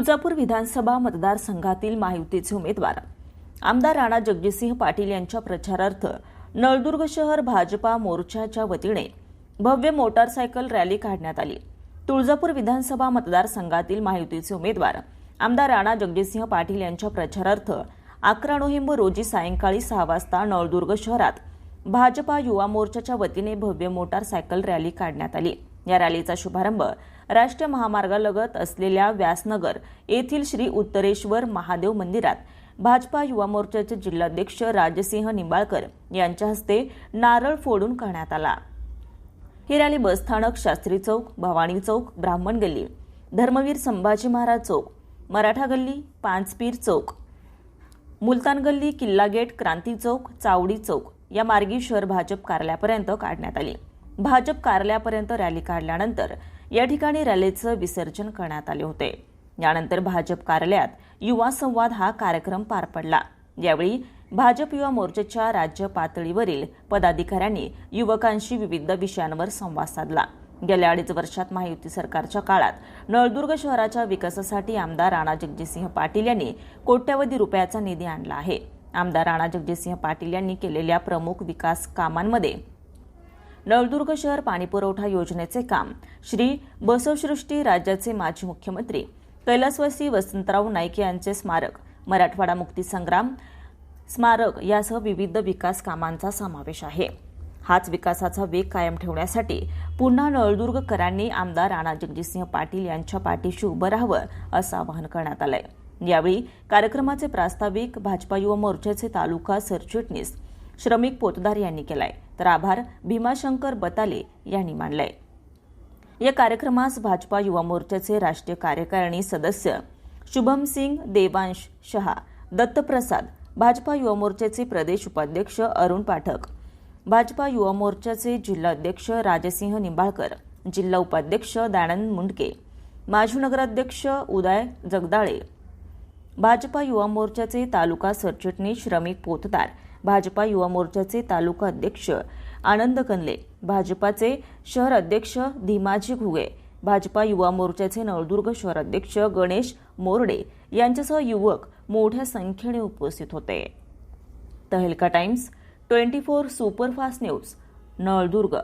तुळजापूर विधानसभा मतदारसंघातील महायुतीचे उमेदवार. आमदार राणा जगजितसिंह पाटील यांच्या प्रचारार्थ नळदुर्ग शहर भाजपा मोर्चाच्या वतीने भव्य मोटारसायकल रॅली काढण्यात आली. तुळजापूर विधानसभा मतदारसंघातील महायुतीचे उमेदवार आमदार राणा जगजितसिंह पाटील यांच्या प्रचारार्थ अकरा नोव्हेंबर रोजी सायंकाळी सहा वाजता नळदुर्ग शहरात भाजपा युवा मोर्चाच्या वतीने भव्य मोटारसायकल रॅली काढण्यात आली. या रॅलीचा शुभारंभ राष्ट्रीय महामार्गालगत असलेल्या व्यासनगर येथील श्री उत्तरेश्वर महादेव मंदिरात भाजपा युवा मोर्चाचे जिल्हाध्यक्ष राजसिंह निंबाळकर यांच्या हस्ते नारळ फोडून करण्यात आला. ही रॅली बसस्थानक शास्त्री चौक भवानी चौक ब्राह्मण गल्ली धर्मवीर संभाजी महाराज चौक मराठा गल्ली पांचपीर चौक मुलतान गल्ली किल्ला गेट क्रांती चौक चावडी चौक या मार्गी शहर भाजप कार्यालयापर्यंत काढण्यात आली. भाजप कार्यालयापर्यंत रॅली काढल्यानंतर या ठिकाणी रॅलीचं विसर्जन करण्यात आले होते. यानंतर भाजप कार्यालयात युवा संवाद हा कार्यक्रम पार पडला. यावेळी भाजप युवा मोर्चाच्या राज्य पातळीवरील पदाधिकाऱ्यांनी युवकांशी विविध विषयांवर संवाद साधला. गेल्या अडीच वर्षात महायुती सरकारच्या काळात नळदुर्ग शहराच्या विकासासाठी आमदार राणा जगजितसिंह पाटील यांनी कोट्यवधी रुपयाचा निधी आणला आहे. आमदार राणा जगजितसिंह पाटील यांनी केलेल्या प्रमुख विकास कामांमध्ये नळदुर्ग शहर पाणीपुरवठा योजनेचे काम. श्री बसवसृष्टी राज्याचे माजी मुख्यमंत्री कैलासवासी वसंतराव नाईक यांचे स्मारक मराठवाडा मुक्तीसंग्राम स्मारक यासह विविध विकास कामांचा समावेश आहे. हाच विकासाचा वेग कायम ठेवण्यासाठी पुन्हा नळदुर्गकरांनी आमदार राणा जगजितसिंह पाटील यांच्या पाठीशी उभं राहावं असं आवाहन करण्यात आलंय. यावेळी कार्यक्रमाचे प्रास्ताविक भाजपा युवा मोर्चाचे तालुका सरचिटणीस श्रमिक पोतदार यांनी केलाय. तर आभार भीमाशंकर बताले यांनी मानलाय. या कार्यक्रमास भाजपा युवा मोर्चाचे राष्ट्रीय कार्यकारिणी सदस्य शुभम सिंग देवांश शहा दत्तप्रसाद भाजपा युवा मोर्चाचे प्रदेश उपाध्यक्ष अरुण पाठक भाजपा युवा मोर्चाचे जिल्हा अध्यक्ष राजसिंह निंबाळकर जिल्हा उपाध्यक्ष दानंद मुंडके माजी नगराध्यक्ष उदय जगदाळे भाजपा युवा मोर्चाचे तालुका सरचिटणीस श्रमिक पोतदार भाजपा युवा मोर्चाचे तालुका अध्यक्ष आनंद कनले भाजपाचे शहर अध्यक्ष धीमाजी घुगे भाजपा युवा मोर्चाचे नळदुर्ग शहर अध्यक्ष गणेश मोरडे यांच्यासह युवक मोठ्या संख्येने उपस्थित होते. Tahalka times twenty four superfast news Naldurg.